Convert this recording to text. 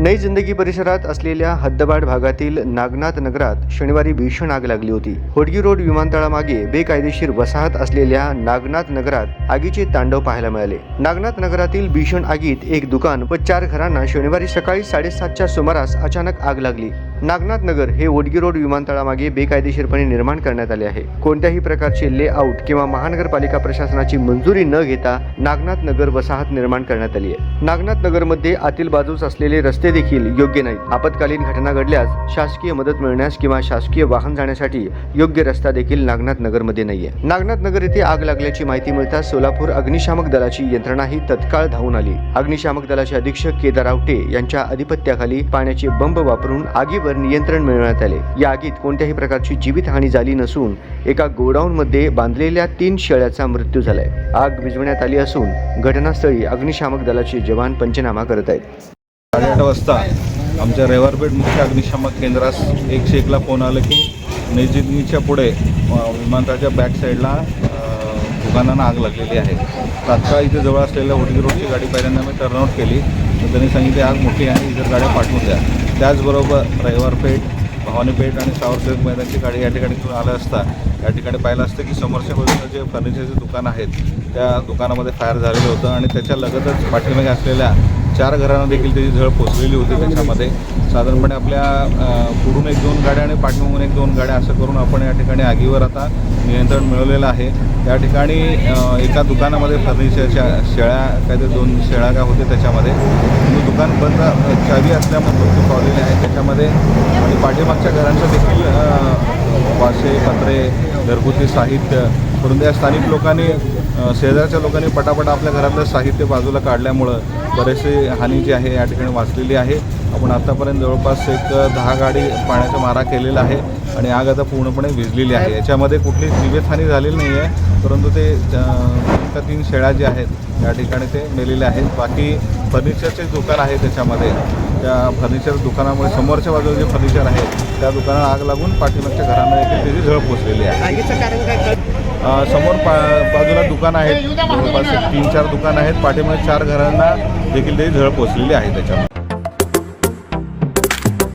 नई जिंदगी परिसरात असलेल्या हद्दबाड भागातील नागनाथ नगरात शनिवारी भीषण आग लागली होती. होडगी रोड विमानतळामागे बेकायदेशीर वसाहत असलेल्या नागनाथ नगरात आगीचे तांडव पाहायला मिळाले. नागनाथ नगरातील भीषण आगीत एक दुकान व चार घरांना शनिवारी सकाळी साडेसातच्या सुमारास अचानक आग लागली. नागनाथ नगर हे ओडगी रोड विमानतळामागे बेकायदेशीरपणे निर्माण करण्यात आले आहे. कोणत्याही प्रकारचे लेआउट किंवा महानगरपालिका प्रशासनाची मंजुरी न घेता नागनाथ नगर वसाहत निर्माण करण्यात आली आहे. नागनाथ नगरमध्ये आतील बाजूस असलेले रस्ते देखील योग्य नाहीत. आपत्कालीन घटना घडल्यास शासकीय मदत मिळण्यास किंवा शासकीय वाहन जाण्यासाठी योग्य रस्ता देखील नागनाथ नगरमध्ये नाहीये. नागनाथ नगर येथे आग लागल्याची माहिती मिळताच सोलापूर अग्निशामक दलाची यंत्रणाही तत्काळ धावून आली. अग्निशामक दलाचे अधीक्षक केदार आवटे यांच्या अधिपत्याखाली पाण्याचे बंब वापरून आगीवर नियंत्रण मिळवण्यात आले. या आगीत कोणत्याही प्रकारची जीवितहानी झाली नसून एका गोडाऊन मध्ये बांधलेल्या तीन शेळ्याचा मृत्यू झालाय. आग विझवण्यात आली असून घटनास्थळी अग्निशामक दलाचे जवान पंचनामा करत आहेत. साडेआठ वाजता आमच्या रेवारपेठ मुख्य अग्निशामक केंद्रास एकशे एकला फोन आलं की नैजिदनीच्या पुढे विमानतळाच्या बॅक साईडला दुकानांना आग लागलेली आहे. तात्काळ इथे जवळ असलेल्या होटगी रोडची गाडी पहिल्यांदा मी टर्नआउट केली. तर त्यांनी सांगितले आग मोठी आहे इतर गाड्या पाठवून द्या. त्याचबरोबर रविवारपेठ भवानीपेठ आणि सावरसेवक मैदानची गाडी या ठिकाणी तुम्ही आलं असता. या ठिकाणी पाहिलं असतं की समोरच्या बाजूला जे फर्निचरचे दुकान आहेत त्या दुकानामध्ये फायर झालेलं होतं आणि त्याच्या लगतच पाठीमागे असलेल्या चार घरांना देखील त्याची झळ पोचलेली होती त्याच्यामध्ये. साधारणपणे आपल्या पुढून एक दोन गाड्या आणि पाठीमागून एक दोन गाड्या असं करून आपण या ठिकाणी आगीवर आता नियंत्रण मिळवलेलं आहे. त्या ठिकाणी एका दुकानामध्ये फर्निचरच्या शेळ्या काहीतरी दोन शेळ्या काय होते त्याच्यामध्ये म्हणजे दुकान बंद चावी असल्यामुळे मृत्यू पावलेले आहे त्याच्यामध्ये. आणि पाठीमागच्या घरांचं देखील वासे पत्रे घरगुती साहित्य परंतु या स्थानिक लोकांनी शेजारच्या लोकांनी पटापट आपल्या घरातलं साहित्य बाजूला काढल्यामुळं बरेचसे हानी जी आहे या ठिकाणी वाचलेली आहे. आपण आत्तापर्यंत जवळपास एक दहा गाडी पाण्याचा मारा केलेला आहे आणि आग आता पूर्णपणे विजलेली आहे. याच्यामध्ये कुठलीच जीवितहानी झालेली नाही आहे परंतु ते का तीन शेळ्या जे आहेत या ठिकाणी ते मेलेले आहेत. बाकी फर्निचरचे दुकान आहे त्याच्यामध्ये. त्या फर्निचर दुकानामुळे समोरच्या बाजूला जे फर्निचर आहे त्या दुकानाला आग लागून पाठीमागच्या घरांना त्याची झळ पोचलेली आहे. अ, समोर पा बाजूला दुकान आहेत. जवळपास तीन चार दुकान आहेत. पाठीमागे चार घरांना देखील ते झळ पोचलेली आहे त्याच्यामध्ये.